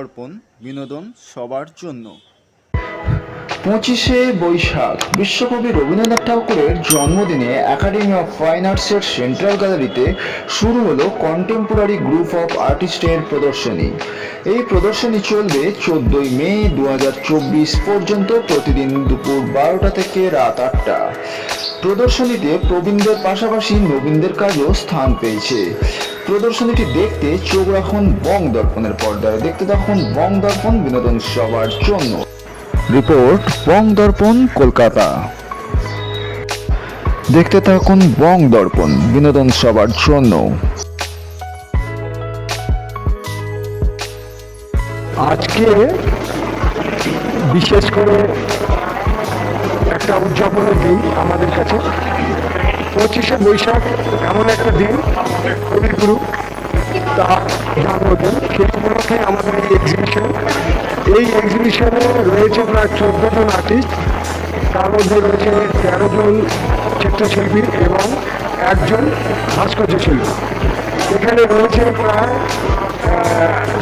দর্পণ বিনোদন সবার জন্য। পঁচিশে বৈশাখ, বিশ্বকবি রবীন্দ্রনাথ ঠাকুরের জন্মদিনে একাডেমি অফ ফাইন আর্টসের সেন্ট্রাল গ্যালারিতে শুরু হলো কন্টেম্পোরারি গ্রুপ অফ আর্টিস্টের প্রদর্শনী। এই প্রদর্শনী চলবে চোদ্দই মে দু হাজার চব্বিশ পর্যন্ত প্রতিদিন দুপুর বারোটা থেকে রাত আটটা। প্রদর্শনীতে প্রবীণদের পাশাপাশি নবীনদের কাজও স্থান পেয়েছে। প্রদর্শনীটি দেখতে চোখ রাখুন বং দর্পণের পর্দায়। দেখতে থাকুন বং দর্পণ বিনোদন সবার জন্য। রিপোর্ট, বং দর্পণ, কলকাতা। দেখতে থাকুন বং দর্পণ বিনোদন সবার জন্য। আজকে বিশেষ করে একটা উদযাপনের দিন আমাদের কাছে। পঁচিশে বৈশাখ, এমন একটা দিন কবিগুরু তার জন্মদিন, সেই উপলক্ষে আমাদের এই এক্সিবিশন এই এক্সিবিশনে রয়েছে প্রায় চোদ্দ জন আর্টিস্ট তার মধ্যে রয়েছে তেরো জন চিত্রশিল্পী এবং একজন ভাস্কর্য শিল্পী এখানে রয়েছে প্রায়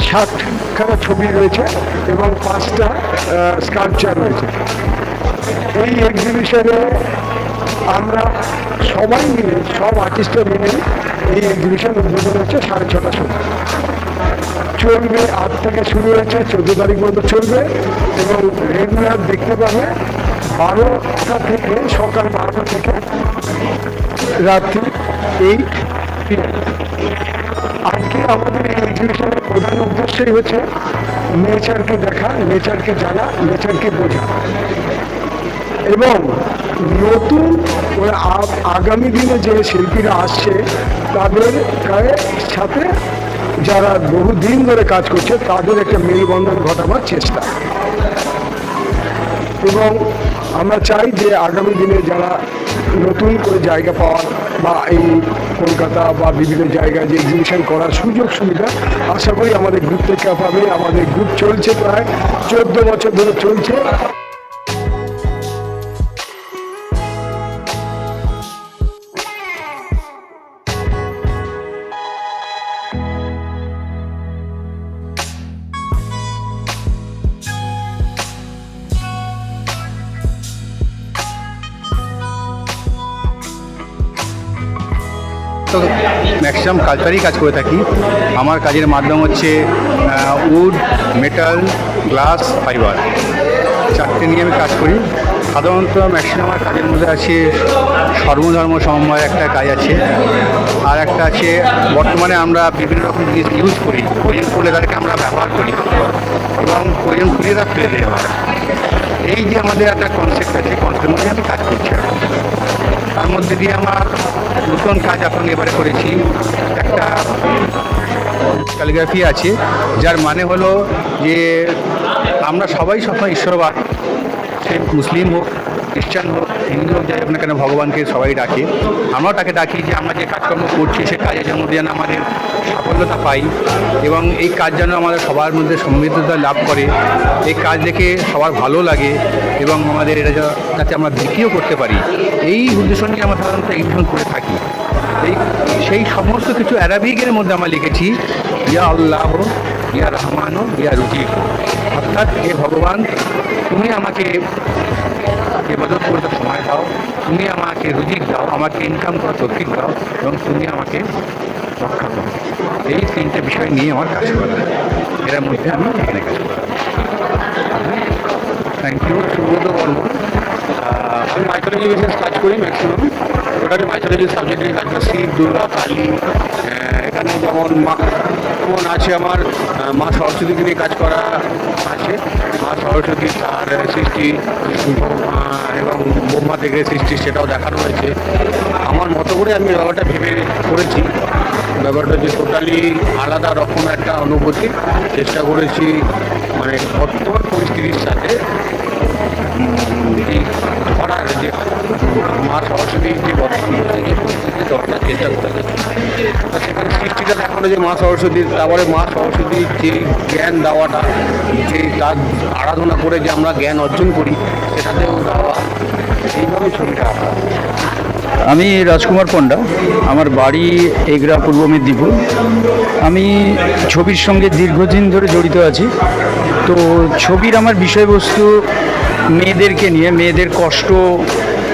ষাটখানা ছবি রয়েছে এবং পাঁচটা স্কাল্পচার রয়েছে। এই এক্সিবিশনে আমরা সবাই মিলে, সব আর্টিস্টরা মিলে এই এক্সিবিশন উদ্বোধন হচ্ছে সাড়ে ছটার সময়। চলবে আট থেকে শুরু হয়েছে, চোদ্দ তারিখ পর্যন্ত চলবে এবং রেগুলার দেখতে পাবে বারোটা থেকে, সকাল বারোটা থেকে রাত্রি এইট আজকে আমাদের এই এক্সিবিশনের প্রধান উদ্দেশ্যই হচ্ছে নেচারকে দেখা নেচারকে জানা নেচারকে বোঝা। এবং নতুন আগামী দিনে যে শিল্পীরা আসছে, তাদের সাথে যারা বহুদিন ধরে কাজ করছে, তাদের একটা মেলবন্ধন ঘটাবার চেষ্টা। এবং আমরা চাই যে আগামী দিনে যারা নতুন করে জায়গা পাওয়ার বা এই কলকাতা বা বিভিন্ন জায়গায় যে এক্সিবিশন করার সুযোগ সুবিধা, আশা করি আমাদের গ্রুপ থেকে পাবে। আমাদের গ্রুপ চলছে প্রায় চোদ্দ বছর ধরে চলছে। তো ম্যাক্সিমাম কালচারই কাজ করে থাকি। আমার কাজের মাধ্যম হচ্ছে উড মেটাল গ্লাস ফাইবার চারটে নিয়ে আমি কাজ করি। সাধারণত ম্যাক্সিমাম আমার কাজের মধ্যে আছে সর্বধর্ম সমন্বয়ের একটা কাজ আছে। আর একটা আছে, বর্তমানে আমরা বিভিন্ন রকম জিনিস ইউজ করি। প্রয়োজন করলে তাদেরকে আমরা ব্যবহার করি। এবং প্রয়োজন করলে তা ফেলে দেওয়া এই যে আমাদের একটা কনসেপ্ট আছে কনসেপ্ট মধ্যে আমি কাজ করছি। মধ্যে দিয়ে আমার নতুন কাজ এখন এবারে করেছি। একটা ক্যালিগ্রাফি আছে, যার মানে হলো যে আমরা সবাই সবসময় ঈশ্বরবাদ, সে মুসলিম হোক খ্রিস্টান হোক, হিন্দু হোক, যাই হোক না কেন, ভগবানকে সবাই ডাকে। আমরাও তাকে ডাকি যে আমরা যে কাজকর্ম করছি, সে কাজের মধ্যে যেন আমাদের সাফল্যতা পাই এবং এই কাজ যেন আমাদের সবার মধ্যে সমৃদ্ধতা লাভ করে। এই কাজ দেখে সবার ভালো লাগে এবং আমাদের এটা যাতে আমরা বিক্রিও করতে পারি। এই উদ্দেশ্য নিয়ে আমরা সাধারণত এক্সিবিশন করে থাকি। এই সেই সমস্ত কিছু অ্যারাবিকের মধ্যে আমরা লিখেছি, ইয়া আল্লাহ, ইয়া রহমান, ইয়া রুজি অর্থাৎ হে ভগবান, তুমি আমাকে ইবাদত করতে সময় দাও। তুমি আমাকে রুজিক দাও, আমাকে ইনকাম করার তৌফিক দাও, এবং তুমি আমাকে রক্ষা করো। এই তিনটে বিষয় নিয়ে আমার কাজ করা। এর মধ্যে আমি এখানে কাজ করি। Thank you Subrata Barman. আমি মাইথোলজি বেসিস কাজ করি ম্যাক্সিমাম ওটাকে মাইথোলজি সাবজেক্ট কাজ করি। দুর্গা কালী এখানে যেমন মা আছে আমার মা সরস্বতীকে নিয়ে কাজ করা আছে। মা সরস্বতী তার সৃষ্টি এবং ব্রহ্মা থেকে সৃষ্টি সেটাও দেখানো হয়েছে। আমার মতো করে আমি ব্যাপারটা ভেবে করেছি। ব্যাপারটা যে টোটালি আলাদা রকম একটা অনুভূতি। চেষ্টা করেছি মানে বর্তমান পরিস্থিতির সাথে ধরার যে মা সরস্বতী যে বর্তমান চেষ্টা করে তা সেখানে সৃষ্টিটা দেখানো যে মা সরস্বতী, তারপরে মা সরস্বতীর যে জ্ঞান দেওয়াটা, যে তার আরাধনা করে যে আমরা জ্ঞান অর্জন করি, সেটাতেও দেওয়া এইভাবে ছবিটা আঁকা। আমি রাজকুমার পণ্ডা, আমার বাড়ি এগরা, পূর্ব মেদিনীপুর। আমি ছবির সঙ্গে দীর্ঘদিন ধরে জড়িত আছি। তো ছবির আমার বিষয়বস্তু মেয়েদেরকে নিয়ে, মেয়েদের কষ্ট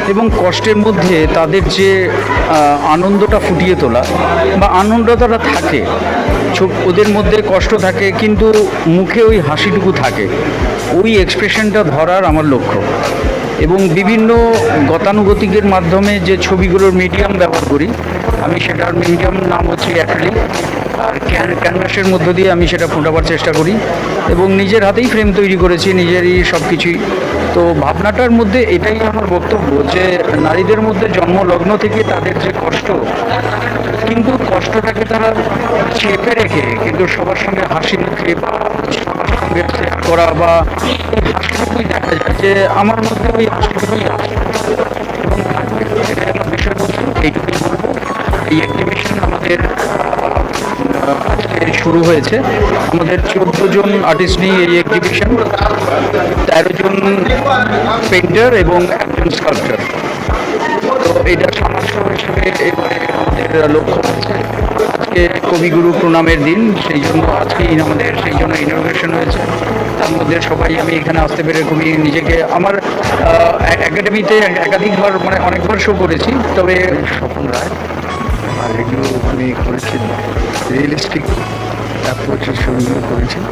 এবং কষ্টের মধ্যে তাদের যে আনন্দটা ফুটিয়ে তোলা বা আনন্দটা থাকে ওদের মধ্যে কষ্ট থাকে কিন্তু মুখে ওই হাসিটুকু থাকে। ওই এক্সপ্রেশনটা ধরার আমার লক্ষ্য। এবং বিভিন্ন গতানুগতিকের মাধ্যমে যে ছবিগুলোর মিডিয়াম ব্যবহার করি, আমি সেটার মিডিয়াম নাম হচ্ছে অ্যাক্রিলিক আর ক্যান- ক্যানভাসের মধ্য দিয়ে আমি সেটা ফোটাবার চেষ্টা করি। এবং নিজের হাতেই ফ্রেম তৈরি করেছি, নিজেরই সব কিছুই তো ভাবনাটার মধ্যে এটাই আমার বক্তব্য যে নারীদের মধ্যে জন্মলগ্ন থেকে তাদের যে কষ্ট, কিন্তু কষ্টটাকে তারা চেপে রেখে, কিন্তু সবার সঙ্গে হাসি মুখে বা সবার সঙ্গে করা বা এই দেখা যায় যে আমার মধ্যে ওই হাসিটুকুই আছে। এবং বিষয়বস্তু, এইটুকুই বলব। এই এক্সিবিশন আমাদের আহ, শুরু হয়েছে। আমাদের চোদ্দ জন আর্টিস্ট নিয়ে এই এক্সিবিশন তেরো জন পেন্টার এবং একজন স্কাল্পচার তো এটা সমাজসেবা হিসেবে এবারে আমাদের লক্ষ্য আছে আজকে কবিগুরু প্রণামের দিন সেই জন্য আজকেই আমাদের সেই জন্য ইনোভেশন হয়েছে। তার মধ্যে সবাই আমি এখানে আসতে পেরে খুবই নিজেকে আমার একাডেমিতে একাধিকবার মানে অনেকবার শো করেছি তবে স্বপন রায় এগুলো উনি করেছেন, রিয়েলিস্টিক অ্যাপ্রোচের ছবিগুলো করেছেন।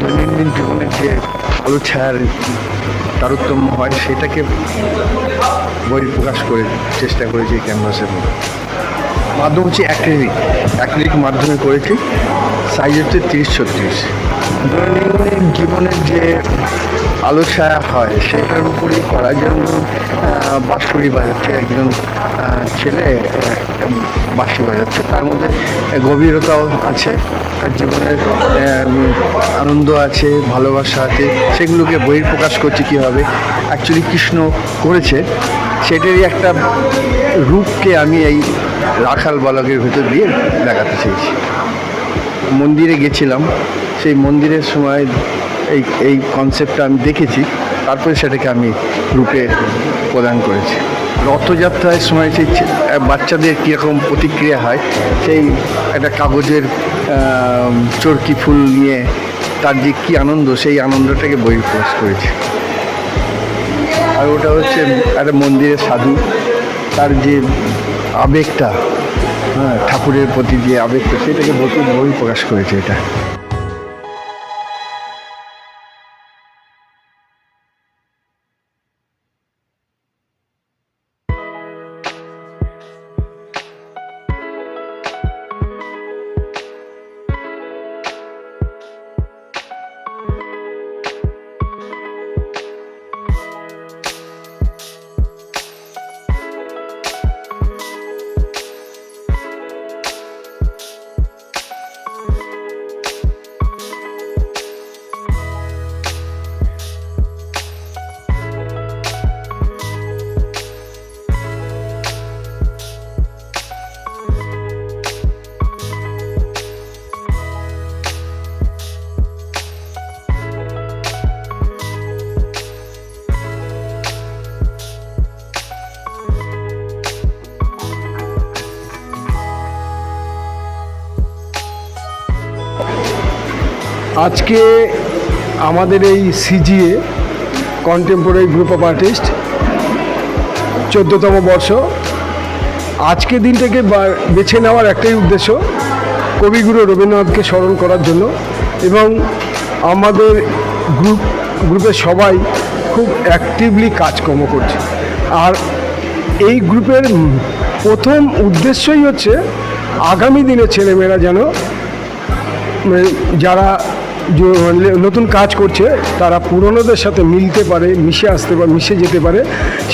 দৈনন্দিন জীবনের যে আলো ছায়ার তারতম্য হয়, সেটাকে বই প্রকাশ করে চেষ্টা করেছি এই ক্যানভাসের মধ্যে। মাধ্যম হচ্ছে অ্যাক্রিলিক অ্যাক্রিলিক মাধ্যমে করেছি, সাইজ হচ্ছে তিরিশ ছত্রিশ। দৈনন্দিন জীবনের যে আলো ছায়া হয়, সেটার উপরেই করা যেমন বাঁশরি বাজাচ্ছে একজন ছেলে বাঁশি বাজাচ্ছে তার মধ্যে গভীরতাও আছে। তার জীবনের আনন্দ আছে, ভালোবাসা আছে। সেগুলোকে বহির প্রকাশ করছে কীভাবে? অ্যাকচুয়ালি কৃষ্ণ করেছে। সেটারই একটা রূপকে আমি এই রাখাল বালকের ভেতর দিয়ে দেখাতে চেয়েছি। মন্দিরে গেছিলাম। সেই মন্দিরের সময় এই এই কনসেপ্টটা আমি দেখেছি। তারপরে সেটাকে আমি রূপে প্রদান করেছি। রথযাত্রার সময় সেই বাচ্চাদের কীরকম প্রতিক্রিয়া হয়, সেই একটা কাগজের চরকি ফুল নিয়ে তার যে কী আনন্দ, সেই আনন্দটাকে বহিঃপ্রকাশ করেছে। আর ওটা হচ্ছে একটা মন্দিরের সাধু, তার যে আবেগটা হ্যাঁ ঠাকুরের প্রতি যে আবেগটা, সেটাকে বই বই প্রকাশ করেছে এটা। আজকে আমাদের এই CGA contemporary group of artist চোদ্দোতম বর্ষ। আজকে দিনটাকে বেছে নেওয়ার একটাই উদ্দেশ্য কবিগুরু রবীন্দ্রনাথকে স্মরণ করার জন্য এবং আমাদের গ্রুপ গ্রুপের সবাই খুব অ্যাক্টিভলি কাজকর্ম করছে। আর এই গ্রুপের প্রথম উদ্দেশ্যই হচ্ছে আগামী দিনে ছেলেমেয়েরা যেন মানে যারা নতুন কাজ করছে, তারা পুরনোদের সাথে মিলতে পারে, মিশে আসতে পারে, মিশে যেতে পারে,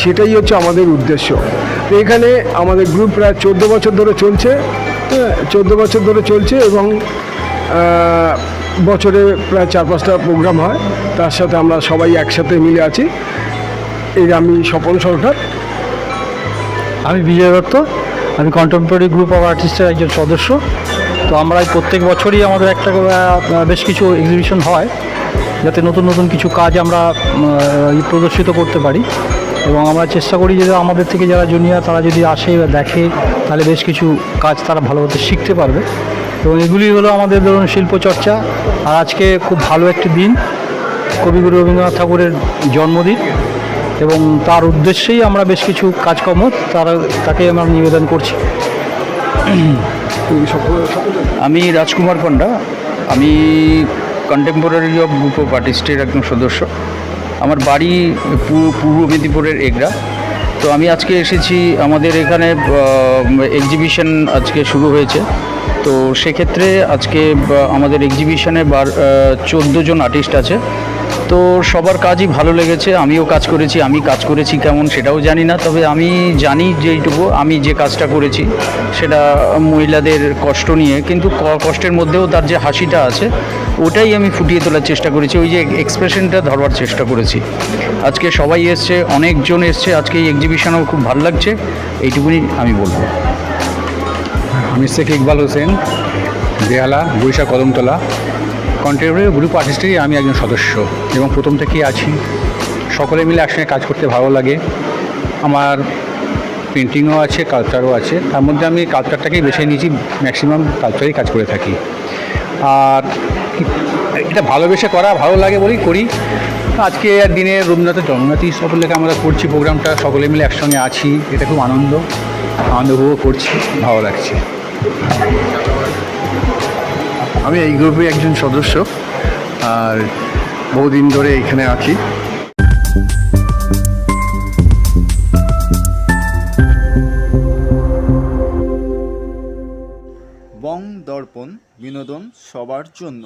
সেটাই হচ্ছে আমাদের উদ্দেশ্য। তো এখানে আমাদের গ্রুপ প্রায় চোদ্দ বছর ধরে চলছে হ্যাঁ চোদ্দ বছর ধরে চলছে এবং বছরে প্রায় চার পাঁচটা প্রোগ্রাম হয়, তার সাথে আমরা সবাই একসাথে মিলে আছি। এই আমি স্বপন সরকার। আমি বিজয় দত্ত, আমি কন্টেম্পোরারি গ্রুপ অফ আর্টিস্টের একজন সদস্য। তো আমরা প্রত্যেক বছরই আমাদের একটা বেশ কিছু এক্সিবিশন হয়, যাতে নতুন নতুন কিছু কাজ আমরা প্রদর্শিত করতে পারি। এবং আমরা চেষ্টা করি যে আমাদের থেকে যারা জুনিয়র তারা যদি আসে বা দেখে, তাহলে বেশ কিছু কাজ তারা ভালোভাবে শিখতে পারবে। এবং এগুলি হলো আমাদের ধরুন শিল্পচর্চা। আর আজকে খুব ভালো একটি দিন, কবিগুরু রবীন্দ্রনাথ ঠাকুরের জন্মদিন। এবং তার উদ্দেশ্যেই আমরা বেশ কিছু কাজকর্ম তারা, তাকে আমরা নিবেদন করছি। আমি রাজকুমার পণ্ডা। আমি কন্টেম্পোরারি অফ গ্রুপ অফ আর্টিস্টের একজন সদস্য। আমার বাড়ি পূর্ব মেদিনীপুরের এগরা। তো আমি আজকে এসেছি, আমাদের এখানে এক্সিবিশন আজকে শুরু হয়েছে। তো সেক্ষেত্রে আজকে আমাদের এক্সিবিশনে বার চোদ্দ জন আর্টিস্ট আছে। তো সবার কাজই ভালো লেগেছে, আমিও কাজ করেছি, আমি কাজ করেছি কেমন সেটাও জানি না, তবে আমি জানি যেইটুকু, আমি যে কাজটা করেছি সেটা মহিলাদের কষ্ট নিয়ে, কিন্তু কষ্টের মধ্যেও তার যে হাসিটা আছে, ওটাই আমি ফুটিয়ে তোলার চেষ্টা করেছি, ওই যে এক্সপ্রেশনটা ধরবার চেষ্টা করেছি। আজকে সবাই এসছে, অনেকজন এসছে, আজকে এই এক্সিবিশনও খুব ভালো লাগছে, এইটুকুনি আমি বলব। আমি শেখ ইকবাল হোসেন, বেহালা বরিশা কদমতলা। কন্টেম্পোরারি গ্রুপ আর্টিস্টেরই আমি একজন সদস্য এবং প্রথম থেকেই আছি। সকলে মিলে একসঙ্গে কাজ করতে ভালো লাগে। আমার পেন্টিংও আছে কালচারও আছে। তার মধ্যে আমি কালচারটাকেই বেছে নিয়েছি ম্যাক্সিমাম কালচারেই কাজ করে থাকি। আর এটা ভালোবেসে করা, ভালো লাগে বলেই করি। আজকে দিনে রবীন্দ্রনাথের জন্মদিন সকলকে আমরা করছি প্রোগ্রামটা। সকলে মিলে একসঙ্গে আছি, এটা খুব আনন্দ। আনন্দ উপভোগ করছি, ভালো লাগছে। আমি এই গ্রুপে একজন সদস্য, আর বহুদিন ধরে এখানে আছি। বং দর্পণ বিনোদন সবার জন্য।